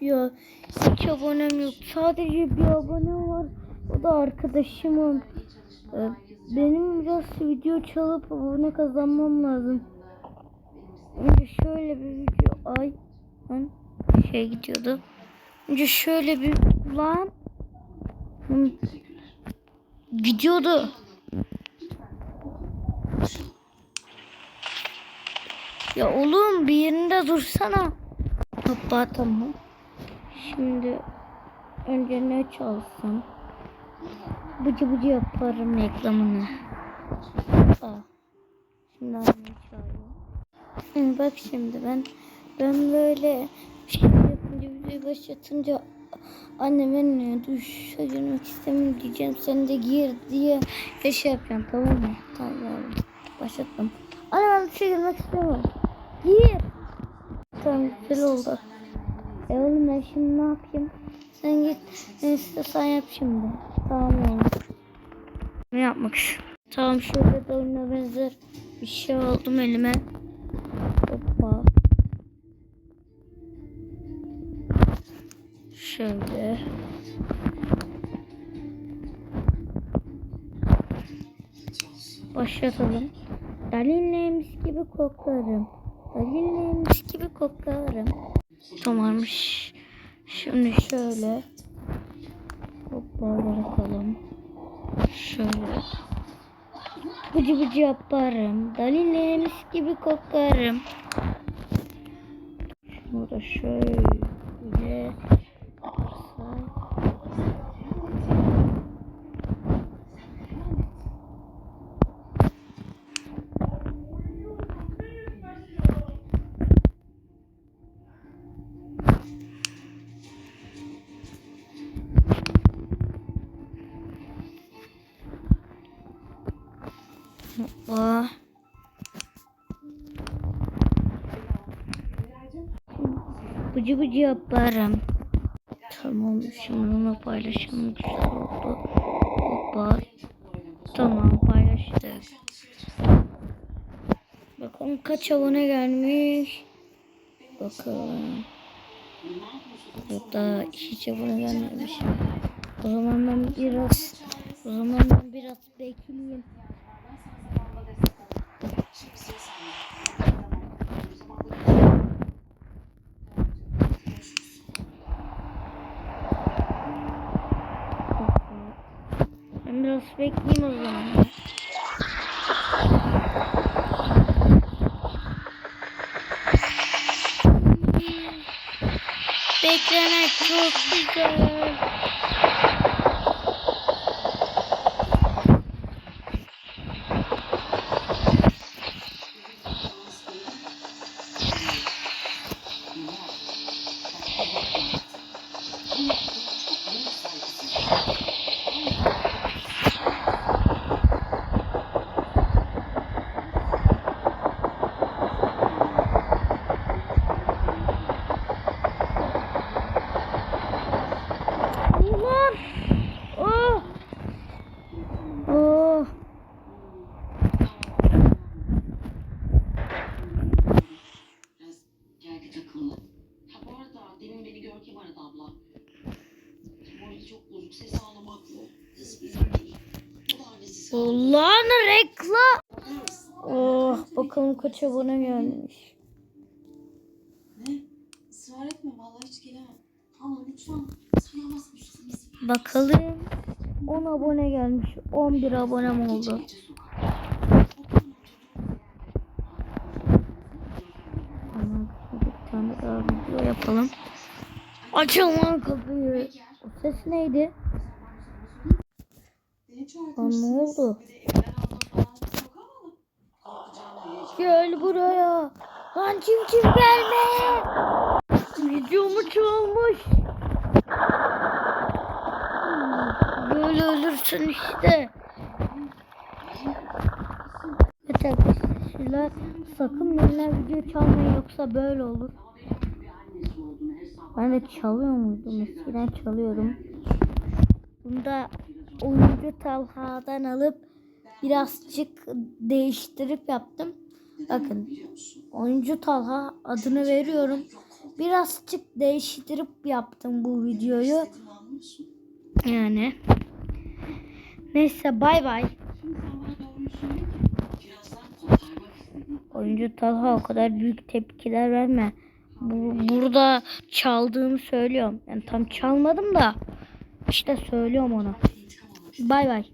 Ya hiç abonem yok. Sadece bir abonem var. O da arkadaşımın. Ee, Benim biraz video çalıp abone kazanmam lazım. Önce şöyle bir video ay lan şey gidiyordu. Önce şöyle bir lan Hı, gidiyordu. Ya oğlum bir yerinde dursana. Hoppa tamam. Şimdi önce ne çalsam? Bıcı bıcı yaparım reklamını. Şimdi anne çağırıyor. Hı, Bak şimdi ben ben böyle şey yapınca videoyu başlatınca anneme ne duşa girmek istemiyorum diyeceğim sen de gir diye bir şey yapacağım tamam mı? Tamam başlattım. Anne ben duşa girmek istemiyorum. Gir. Tamam güzel oldu. E oğlum ben şimdi ne yapayım? Sen git ne istiyorsan yap şimdi. Tamam oğlum. Ne yapmak istiyorum? Tamam şöyle de oyuna benzer bir şey aldım elime. Hoppa. Şöyle. Başlatalım. Dalinlemiş gibi koklarım. Dalinlemiş gibi koklarım. Tamammış. Şimdi şöyle. Hoppa bırakalım. Şöyle. Bıcı bıcı yaparım. Dalinlemiş gibi kokarım. Şunu da şöyle. Hoppa. Bıcı bıcı yaparım. Tamam şimdi onu paylaşalım. Hoppa. Tamam paylaştık. Bakalım kaç abone gelmiş. Bakalım. Yok daha hiç abone gelmemiş. O zaman ben biraz o zaman ben biraz bekleyeyim. Biraz bekleyeyim o zaman. Beklemek çok güzel. Ulan reklam! Oh! Bakalım kaç abone gelmiş. Ne? Israr etme vallahi hiç gelemem. Ama lütfen. Bakalım. 10 abone gelmiş. 11 abonem oldu. Tamam. Bir tane daha video yapalım. Açın kapıyı. O ses neydi? Lan ne oldu? Gel buraya. Lan kim kim gelme. Videomu çalmış. Böyle ölürsün işte. Evet arkadaşlar sakın benimle video çalmayın yoksa böyle olur. Ben de çalıyor muydum? Eskiden çalıyordum. Bunda oyuncu Talha'dan alıp birazcık değiştirip yaptım. Bakın oyuncu Talha adını veriyorum. birazcık değiştirip yaptım bu videoyu. Yani. Neyse bay bay. Oyuncu Talha o kadar büyük tepkiler verme. Bu, burada çaldığımı söylüyorum. Yani tam çalmadım da işte söylüyorum ona. Bay bay.